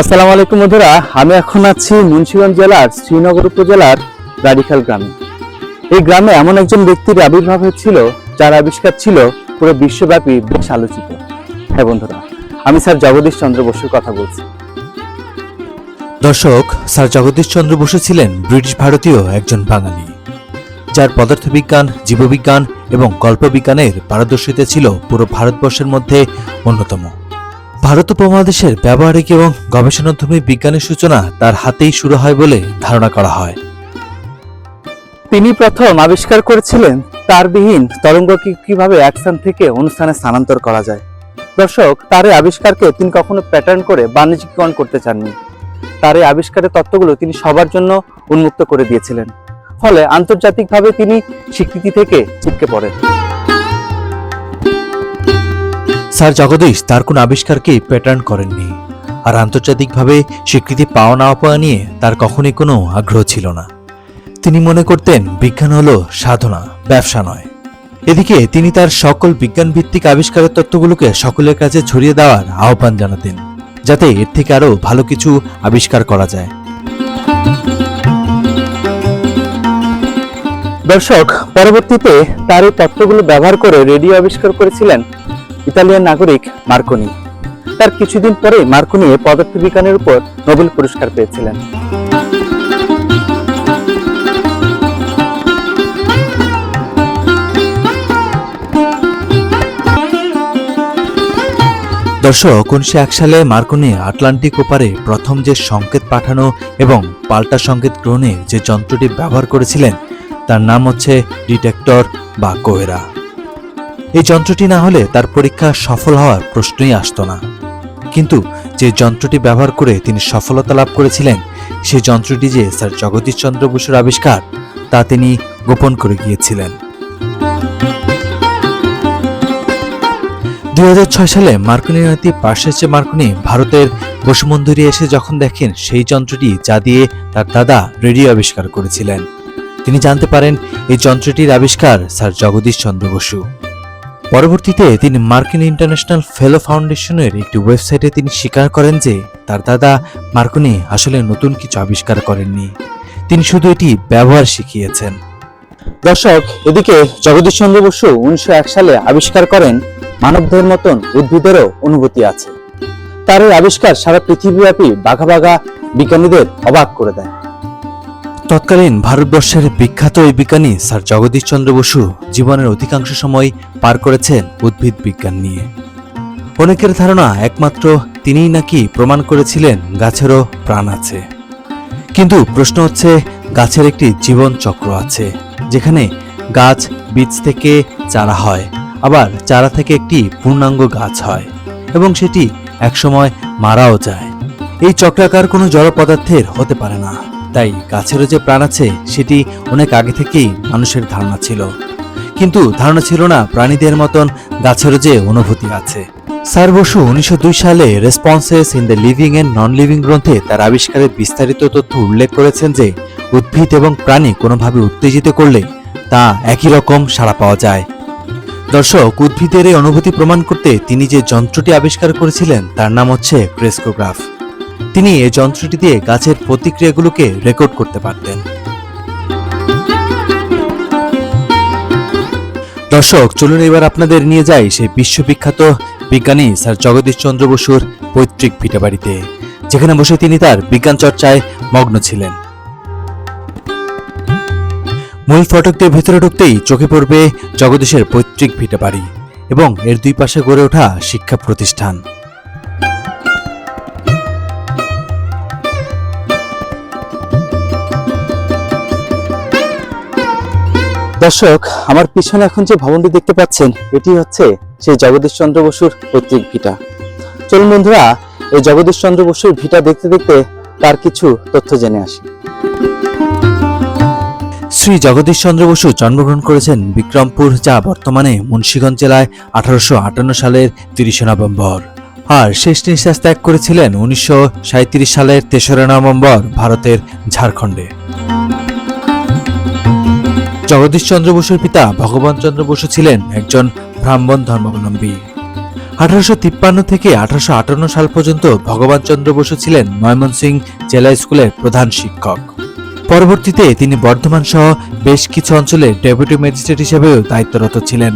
আসসালামু আলাইকুম বন্ধুরা, আমি এখন আছি মুন্সিগঞ্জ জেলার শ্রীনগর উপজেলার রাডিখাল গ্রামে। এই গ্রামে এমন একজন ব্যক্তির আবির্ভাব হয়েছিল, যার আবিষ্কার ছিল পুরো বিশ্বব্যাপী বেশ আলোচিত। হ্যাঁ বন্ধুরা, আমি স্যার জগদীশ চন্দ্র বসুর কথা বলছি। দর্শক, স্যার জগদীশ চন্দ্র বসু ছিলেন ব্রিটিশ ভারতীয় একজন বাঙালি, যার পদার্থবিজ্ঞান, জীববিজ্ঞান এবং কল্পবিজ্ঞানের পারদর্শিতা ছিল পুরো ভারতবর্ষের মধ্যে অন্যতম। ভারত উপমহাদেশের ব্যবহারিক এবং গবেষণাধর্মী বিজ্ঞানের সূচনা তার হাতেই শুরু হয় বলে ধারণা করা হয়। তিনি প্রথম আবিষ্কার করেছিলেন তারবিহীন তরঙ্গকে কীভাবে এক স্থান থেকে অনুষ্ঠানে স্থানান্তর করা যায়। দর্শক তার এই আবিষ্কারকে তিনি কখনো প্যাটার্ন করে বাণিজ্যিকরণ করতে চাননি। তার এই আবিষ্কারের তত্ত্বগুলো তিনি সবার জন্য উন্মুক্ত করে দিয়েছিলেন। ফলে আন্তর্জাতিকভাবে তিনি স্বীকৃতি থেকে ছিটকে পড়েন। স্যার জগদীশ, তার কোন আবিষ্কারকে প্যাটার্ন করেননি। আর আন্তর্জাতিকভাবে স্বীকৃতি পাওয়া না পাওয়া নিয়ে তার কখনোই কোনো আগ্রহ ছিল না। তিনি মনে করতেন, বিজ্ঞান হলো সাধনা, ব্যবসা নয়। এদিকে তিনি তার সকল বিজ্ঞান ভিত্তিক আবিষ্কারের তত্ত্বগুলোকে সকলের কাছে ছড়িয়ে দেওয়ার আহ্বান জানাতেন, যাতে এর থেকে আরও ভালো কিছু আবিষ্কার করা যায়। দর্শক, পরবর্তীতে তার এই তত্ত্বগুলো ব্যবহার করে রেডিও আবিষ্কার করেছিলেন ইতালিয়ান নাগরিক মার্কনি। তার কিছুদিন পরে মার্কনি পদার্থবিজ্ঞানের উপর নোবেল পুরস্কার পেয়েছিলেন। দর্শক, উনিশশো এক সালে মার্কনি আটলান্টিক ওপারে প্রথম যে সংকেত পাঠানো এবং পাল্টা সংকেত গ্রহণে যে যন্ত্রটি ব্যবহার করেছিলেন, তার নাম হচ্ছে ডিটেক্টর বা কোহেরা এই যন্ত্রটি না হলে তার পরীক্ষা সফল হওয়ার প্রশ্নই আসতো না। কিন্তু যে যন্ত্রটি ব্যবহার করে তিনি সফলতা লাভ করেছিলেন সেই যন্ত্রটি যে স্যার জগদীশ চন্দ্র বসুর আবিষ্কার, তা তিনি গোপন করে গিয়েছিলেন। দু হাজার ছয় সালে মার্কনি নাতি পার্সেসে মার্কনি ভারতের বসুমন্ধুরি এসে যখন দেখেন, সেই যন্ত্রটি যা দিয়ে তার দাদা রেডিও আবিষ্কার করেছিলেন। তিনি জানতে পারেন, এই যন্ত্রটির আবিষ্কার স্যার জগদীশ চন্দ্র বসু। পরবর্তীতে তিনি মার্কিন ইন্টারন্যাশনাল ফেলো ফাউন্ডেশনের একটি ওয়েবসাইটে তিনি স্বীকার করেন যে তার দাদা মার্কনি আসলে নতুন কিছু আবিষ্কার করেননি। তিনি শুধু এটি ব্যবহার শিখিয়েছেন। দর্শক, এদিকে জগদীশ চন্দ্র বসু উনিশশো এক সালে আবিষ্কার করেন মানবদের মতন উদ্ভিদেরও অনুভূতি আছে। তার এই আবিষ্কার সারা পৃথিবীব্যাপী বাঘা বাঘা বিজ্ঞানীদের অবাক করে দেয়। তৎকালীন ভারতবর্ষের বিখ্যাত এই বিজ্ঞানী স্যার জগদীশ চন্দ্র বসু জীবনের অধিকাংশ সময় পার করেছেন উদ্ভিদ বিজ্ঞান নিয়ে। অনেকের ধারণা একমাত্র তিনিই নাকি প্রমাণ করেছিলেন গাছেরও প্রাণ আছে। কিন্তু প্রশ্ন হচ্ছে, গাছের একটি জীবন চক্র আছে, যেখানে গাছ বীজ থেকে চারা হয়, আবার চারা থেকে একটি পূর্ণাঙ্গ গাছ হয়, এবং সেটি একসময় মারাও যায়। এই চক্রাকার কোনো জড় পদার্থের হতে পারে না। তাই গাছেরও যে প্রাণ আছে, সেটি অনেক আগে থেকেই মানুষের ধারণা ছিল। কিন্তু ধারণা ছিল না প্রাণীদের মতন গাছেরও যে অনুভূতি আছে। স্যার বসু উনিশশো দুই সালে responses in the living and non living গ্রন্থে তার আবিষ্কারের বিস্তারিত তথ্য উল্লেখ করেছেন যে, উদ্ভিদ এবং প্রাণী কোনোভাবে উত্তেজিত করলে তা একই রকম সাড়া পাওয়া যায়। দর্শক, উদ্ভিদের এই অনুভূতি প্রমাণ করতে তিনি যে যন্ত্রটি আবিষ্কার করেছিলেন, তার নাম হচ্ছে ক্রেস্কোগ্রাফ তিনি এই যন্ত্রটি দিয়ে গাছের প্রতিক্রিয়াগুলোকে রেকর্ড করতে পারতেন। দর্শক, চলুন এবার আপনাদের নিয়ে যাই সেই বিশ্ববিখ্যাত বিজ্ঞানী স্যার জগদীশ চন্দ্র বসুর পৈতৃক ভিটাবাড়িতে, যেখানে বসে তিনি তার বিজ্ঞান চর্চায় মগ্ন ছিলেন। মূল ফটক দিয়ে ভেতরে ঢুকতেই চোখে পড়বে জগদীশের পৈতৃক ভিটাবাড়ি এবং এর দুই পাশে গড়ে ওঠা শিক্ষা প্রতিষ্ঠান। দর্শক, আমার পিছনে এখন যে ভবনটি দেখতে পাচ্ছেন, এটি হচ্ছে সেই জগদীশ চন্দ্র বসুর পৈতৃক ভিটা। চলুন বন্ধুরা, এই জগদীশ চন্দ্র বসুর ভিটা দেখতে দেখতে তার কিছু তথ্য জেনে আসি। শ্রী জগদীশ চন্দ্র বসু জন্মগ্রহণ করেছেন বিক্রমপুর, যা বর্তমানে মুন্সিগঞ্জ জেলায় আঠারোশো আটান্ন সালের তিরিশে নভেম্বর। আর শেষ নিঃশ্বাস ত্যাগ করেছিলেন উনিশশো সালের তেসরা নভেম্বর, ভারতের ঝাড়খণ্ডে। জগদীশ চন্দ্র বসুর পিতা ভগবান চন্দ্র বসু ছিলেন একজন ব্রাহ্মণ ধর্মাবলম্বী। আঠারোশো তিপ্পান্ন থেকে আঠারোশো আটান্ন সাল পর্যন্ত ভগবান চন্দ্র বসু ছিলেন ময়মনসিংহ জেলা স্কুলের প্রধান শিক্ষক। পরবর্তীতে তিনি বর্ধমান সহ বেশ কিছু অঞ্চলে ডেপুটি ম্যাজিস্ট্রেট হিসেবেও দায়িত্বরত ছিলেন।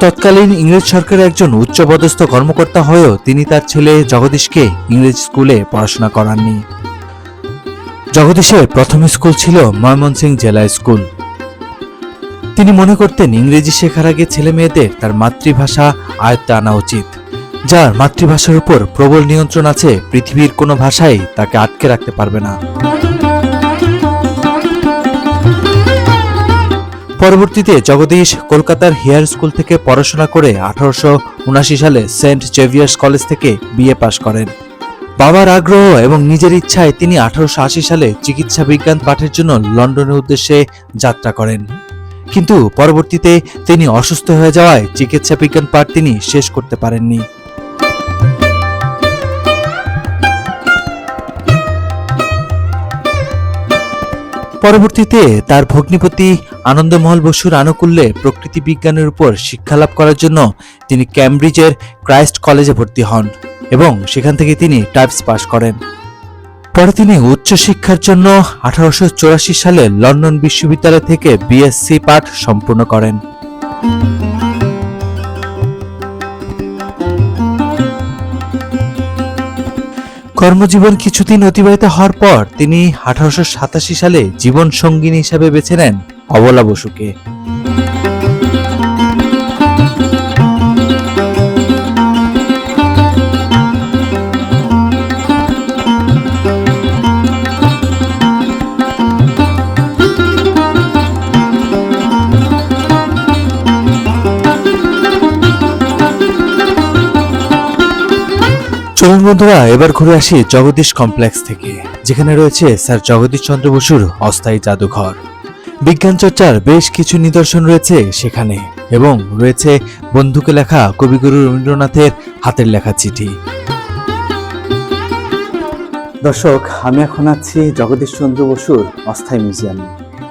তৎকালীন ইংরেজ সরকারের একজন উচ্চপদস্থ কর্মকর্তা হয়েও তিনি তার ছেলে জগদীশকে ইংরেজ স্কুলে পড়াশোনা করাননি। জগদীশের প্রথম স্কুল ছিল ময়মনসিংহ জেলা স্কুল। তিনি মনে করতেন ইংরেজি শেখার আগে ছেলে মেয়েদের তার মাতৃভাষা আয়ত্তে আনা উচিত। যার মাতৃভাষার উপর প্রবল নিয়ন্ত্রণ আছে, পৃথিবীর কোনো ভাষাই তাকে আটকে রাখতে পারবে না। পরবর্তীতে জগদীশ কলকাতার হেয়ার স্কুল থেকে পড়াশোনা করে আঠারোশো সালে সেন্ট জেভিয়ার্স কলেজ থেকে বিএ পাশ করেন। বাবার আগ্রহ এবং নিজের ইচ্ছায় তিনি আঠারোশো আশি সালে চিকিৎসা বিজ্ঞান পাঠের জন্য লন্ডনের উদ্দেশ্যে যাত্রা করেন। কিন্তু পরবর্তীতে তিনি অসুস্থ হয়ে যাওয়ায় চিকিৎসা বিজ্ঞান পাঠ তিনি শেষ করতে পারেননি। পরবর্তীতে তার ভগ্নিপতি আনন্দমহল বসুর আনুকূল্যে প্রকৃতি বিজ্ঞানের উপর শিক্ষালাভ করার জন্য তিনি ক্যামব্রিজের ক্রাইস্ট কলেজে ভর্তি হন। এবং সেখান থেকে তিনি টাইপস পাশ করেন। পরে তিনি উচ্চশিক্ষার জন্য আঠারোশো সালে লন্ডন বিশ্ববিদ্যালয় থেকে বিএসসি পাঠ সম্পূর্ণ করেন। কর্মজীবন কিছুদিন অতিবাহিত হওয়ার পর তিনি আঠারোশো সাতাশি সালে জীবন সঙ্গিনী হিসাবে বেছে নেন অবলা বসুকে। চলুন বন্ধুরা, এবার ঘুরে আসি জগদীশ কমপ্লেক্স থেকে, যেখানে রয়েছে স্যার জগদীশ চন্দ্র বসুর অস্থায়ী জাদুঘর। বিজ্ঞান চর্চার বেশ কিছু নিদর্শন রয়েছে সেখানে, এবং রয়েছে বন্ধুকে লেখা কবিগুরু রবীন্দ্রনাথের হাতের লেখা চিঠি। দর্শক, আমি এখন আছি জগদীশ চন্দ্র বসুর অস্থায়ী মিউজিয়ামে।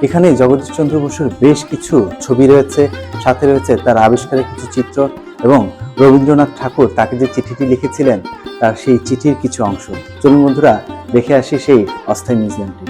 এখানে জগদীশ চন্দ্র বসুর বেশ কিছু ছবি রয়েছে, সাথে রয়েছে তার আবিষ্কারের কিছু চিত্র, এবং রবীন্দ্রনাথ ঠাকুর তাকে যে চিঠিটি লিখেছিলেন তার সেই চিঠির কিছু অংশ। চলুন বন্ধুরা দেখে আসি সেই অস্থায়ী মিউজিয়ামটি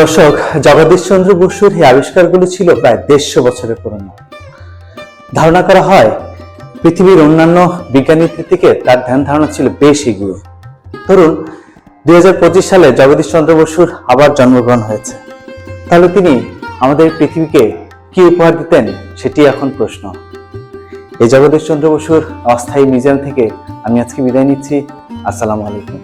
দর্শক, জগদীশ চন্দ্র বসুর এই আবিষ্কারগুলো ছিল প্রায় দেড়শো বছরের পুরনো। ধারণা করা হয়, পৃথিবীর অন্যান্য বিজ্ঞানীদের থেকে তার ধ্যান ধারণা ছিল বেশ এগিয়ে। ধরুন দু হাজার পঁচিশ সালে জগদীশ চন্দ্র বসুর আবার জন্মগ্রহণ হয়েছে। তাহলে তিনি আমাদের পৃথিবীকে কি উপহার দিতেন সেটি এখন প্রশ্ন। এই জগদীশ চন্দ্র বসুর অস্থায়ী মিউজিয়াম থেকে আমি আজকে বিদায় নিচ্ছি। আসসালামু আলাইকুম।